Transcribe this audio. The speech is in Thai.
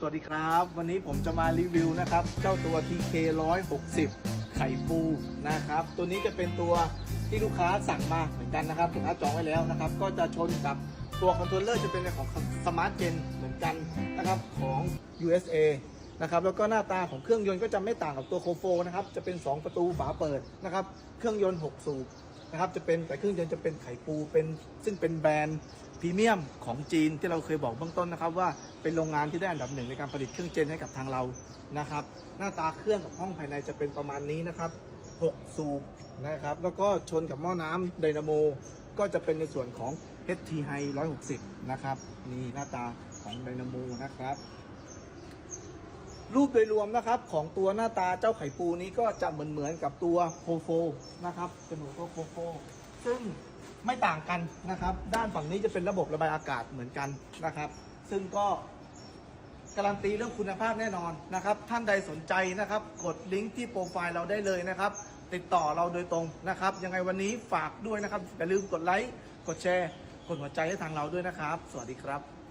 สวัสดีครับ วันนี้ผมจะมารีวิวนะครับ เจ้าตัว TK 160 ไข่ปูนะครับ ตัวนี้จะเป็นตัวที่ลูกค้าสั่งมาเหมือนกันนะครับลูกค้าจองไว้แล้วนะครับ ก็จะชนกับตัวคอนโทรลเลอร์จะเป็นของ Smart Gen เหมือนกันนะครับของ USA นะครับแล้วก็หน้าตาของเครื่องยนต์ก็จะไม่ต่างกับตัวโคโฟนะครับจะเป็น 2 ประตูฝาเปิดนะครับ เครื่องยนต์ 6 สูบนะครับจะเป็นแต่เครื่องยนต์จะเป็นไข่ปูเป็นซึ่งเป็นแบรนด์ พรีเมียมของจีนที่เราเคยบอกเบื้องต้นนะครับ ว่าเป็นโรงงานที่ได้อันดับหนึ่งในการผลิตเครื่องเจนให้กับทางเรานะครับ หน้าตาเครื่องกับห้องภายในจะเป็นประมาณนี้นะครับ 6 สูบนะครับ แล้วก็ชนกับหม้อน้ำไดนาโม ก็จะเป็นในส่วนของ HT High 160 นะครับ นี่หน้าตาของไดนาโมนะครับ รูปโดยรวมนะครับของตัวหน้าตาเจ้าไข่ปูนี้ก็จะเหมือนเหมือนกับตัวโคโฟนะครับเป็นหัวตัวโคโฟ ซึ่งไม่ต่างกันนะครับ ด้านฝั่งนี้จะเป็นระบบระบายอากาศเหมือนกันนะครับ ซึ่งก็การันตีเรื่องคุณภาพแน่นอนนะครับ ท่านใดสนใจนะครับ กดลิงก์ที่โปรไฟล์เราได้เลยนะครับ ติดต่อเราโดยตรงนะครับ ยังไงวันนี้ฝากด้วยนะครับอย่าลืมกดไลค์กดแชร์กดหัวใจให้ทางเราด้วยนะครับ สวัสดีครับ